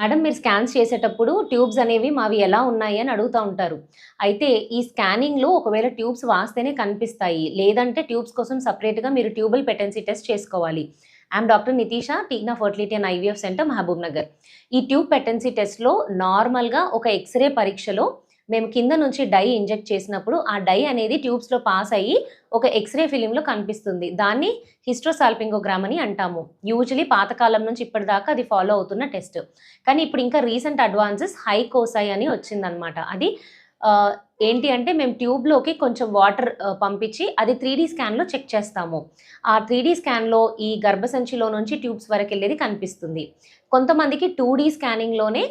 Madam మీరు scans చేసేటప్పుడు tubes అనేవి మావి ఎలా ఉన్నాయి అని అడుగుతూ ఉంటారు. అయితే ఈ స్కానింగ్లో ఒకవేళ ట్యూబ్స్ వాస్తేనే కనిపిస్తాయి. లేదంటే ట్యూబ్స్ కోసం సపరేట్గా మీరు ట్యూబల్ పెటెన్సీ టెస్ట్ చేసుకోవాలి. I'm doctor Nitisha Tina fertility and IVF centre Mahbubnagar. ఈ ట్యూబ్ పెటెన్సీ టెస్ట్లో నార్మల్గా ఒక ఎక్స్రే పరీక్షలో మేము కింద నుంచి డై ఇంజెక్ట్ చేసినప్పుడు ఆ డై అనేది ట్యూబ్స్లో పాస్ అయ్యి ఒక ఎక్స్రే ఫిలింలో కనిపిస్తుంది. దాన్ని హిస్ట్రోసాల్పింగోగ్రామ్ అని అంటాము. యూజువలీ పాతకాలం నుంచి ఇప్పటిదాకా అది ఫాలో అవుతున్న టెస్ట్. కానీ ఇప్పుడు ఇంకా రీసెంట్ అడ్వాన్సెస్ హైకోసై అని వచ్చిందనమాట అది ఏంటి అంటే మేము ట్యూబ్లోకి కొంచెం వాటర్ పంపించి అది త్రీ డీ స్కాన్లో చెక్ చేస్తాము. ఆ త్రీ డీ స్కాన్లో ఈ గర్భసంచిలో నుంచి ట్యూబ్స్ వరకు వెళ్ళేది కనిపిస్తుంది. కొంతమందికి టూ డీ స్కానింగ్లోనే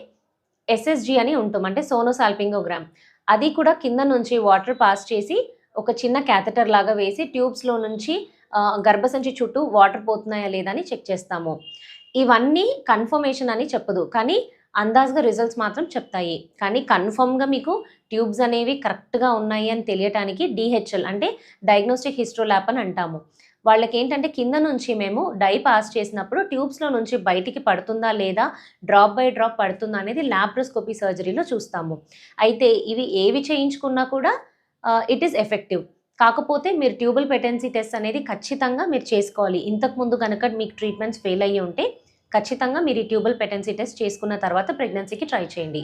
ఎస్ఎస్జి అని ఉంటుంది. అంటే సోనోసాల్పింగోగ్రామ్. అది కూడా కింద నుంచి వాటర్ పాస్ చేసి ఒక చిన్న క్యాథెటర్ లాగా వేసి ట్యూబ్స్లో నుంచి గర్భసంచి చుట్టూ వాటర్ పోతున్నాయా లేదా అని చెక్ చేస్తాము. ఇవన్నీ కన్ఫర్మేషన్ అని చెప్పదు. కానీ అందాజ్గా రిజల్ట్స్ మాత్రం చెప్తాయి. కానీ కన్ఫర్మ్గా మీకు ట్యూబ్స్ అనేవి కరెక్ట్గా ఉన్నాయి అని తెలియటానికి డిహెచ్ఎల్ అంటే డయాగ్నోస్టిక్ హిస్ట్రో అని అంటాము. వాళ్ళకి ఏంటంటే కింద నుంచి మేము డై పాస్ చేసినప్పుడు ట్యూబ్స్లో నుంచి బయటికి పడుతుందా లేదా డ్రాప్ బై డ్రాప్ పడుతుందా అనేది ల్యాబ్రోస్కోపీ సర్జరీలో చూస్తాము. అయితే ఇవి ఏవి చేయించుకున్నా కూడా ఇట్ ఈస్ ఎఫెక్టివ్ కాకపోతే మీరు ట్యూబల్ పెటెన్సీ టెస్ట్ అనేది ఖచ్చితంగా మీరు చేసుకోవాలి. ఇంతకు ముందు కనుక మీకు ట్రీట్మెంట్స్ ఫెయిల్ అయ్యి ఉంటే ఖచ్చితంగా మీరు ఈ ట్యూబల్ పెటెన్సీ టెస్ట్ చేసుకున్న తర్వాత ప్రెగ్నెన్సీకి ట్రై చేయండి.